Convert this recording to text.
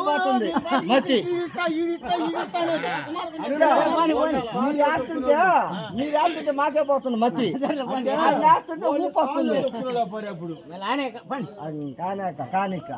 పోతుంది మతి మీరు వేస్తుంటే మీరు వేస్తుంటే మాకే పోతుంది మతి ఆయన వేస్తుంటే ఊపు వస్తుంది అది కానిక కానిక.